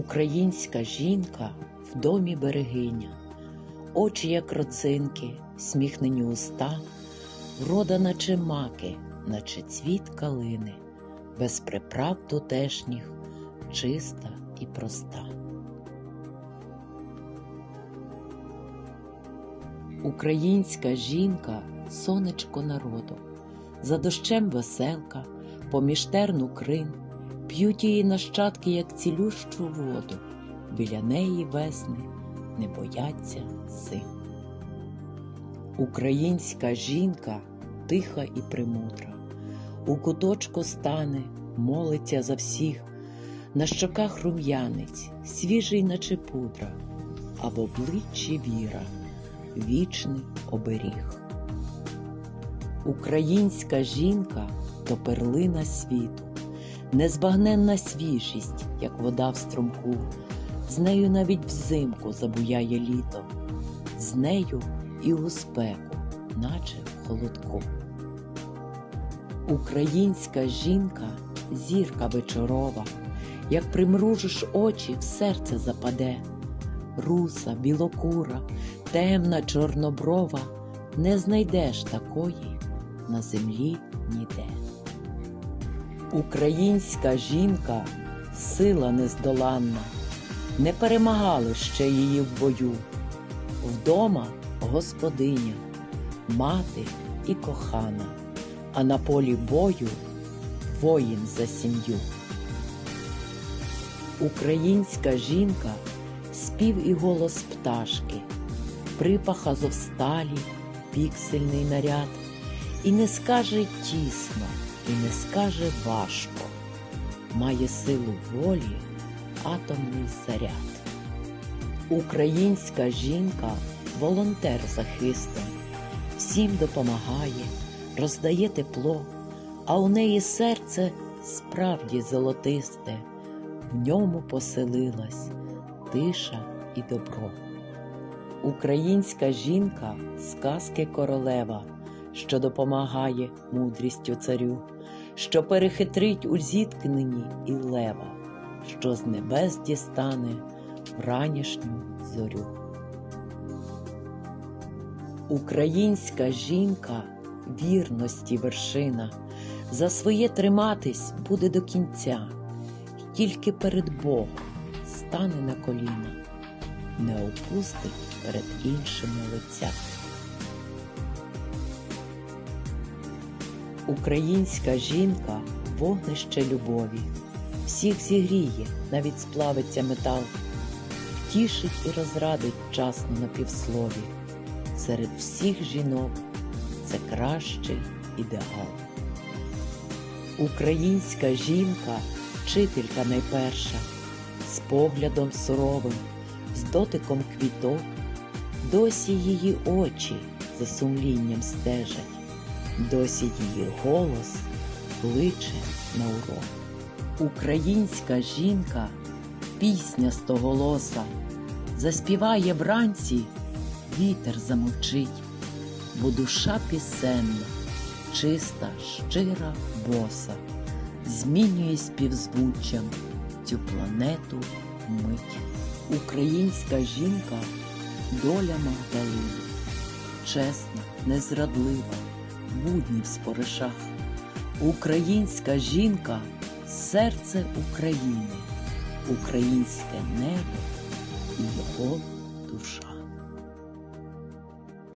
Українська жінка в домі берегиня, очі, як роцинки, сміхнені уста, врода, наче маки, наче цвіт калини, без приправ тутешніх, чиста і проста. Українська жінка сонечко народу, за дощем веселка, поміж терну крин, п'ють її нащадки, як цілющу воду, біля неї весни не бояться зим. Українська жінка тиха і премудра, у куточку стане, молиться за всіх, на щоках рум'янець, свіжий, наче пудра, а в обличчі віра, вічний оберіг. Українська жінка то перлина світу, незбагненна свіжість, як вода в струмку, з нею навіть взимку забуяє літо, з нею і у спеку, наче в холодку. Українська жінка зірка вечорова, як примружиш очі, в серце западе, руса, білокура, темна чорноброва, не знайдеш такої на землі ніде. Українська жінка сила нездоланна, не перемагали ще її в бою. Вдома господиня, мати і кохана, а на полі бою воїн за сім'ю. Українська жінка спів і голос пташки, припах азовсталі, піксельний наряд, і не скаже тісно, і не скаже важко, має силу волі атомний заряд. Українська жінка волонтер захистом, всім допомагає, роздає тепло, а у неї серце справді золотисте, в ньому поселилась тиша і добро. Українська жінка сказки королева, що допомагає мудрістю царю, що перехитрить у зіткненні і лева, що з небес дістане вранішню зорю. Українська жінка вірності вершина, за своє триматись буде до кінця, тільки перед Богом стане на коліна, не опустить перед іншими лиця. Українська жінка вогнище любові, всіх зігріє, навіть сплавиться метал, втішить і розрадить вчасно на півслові. Серед всіх жінок це кращий ідеал. Українська жінка вчителька найперша, з поглядом суровим, з дотиком квіток, досі її очі за сумлінням стежать, досі її голос кличе на урок. Українська жінка пісня стоголоса, заспіває вранці, вітер замовчить, бо душа пісенна, чиста, щира боса, змінює співзвуччям цю планету мить. Українська жінка доля Магдалини, чесна, незрадлива, будні в споришах. Українська жінка серце України, українське небо і його душа.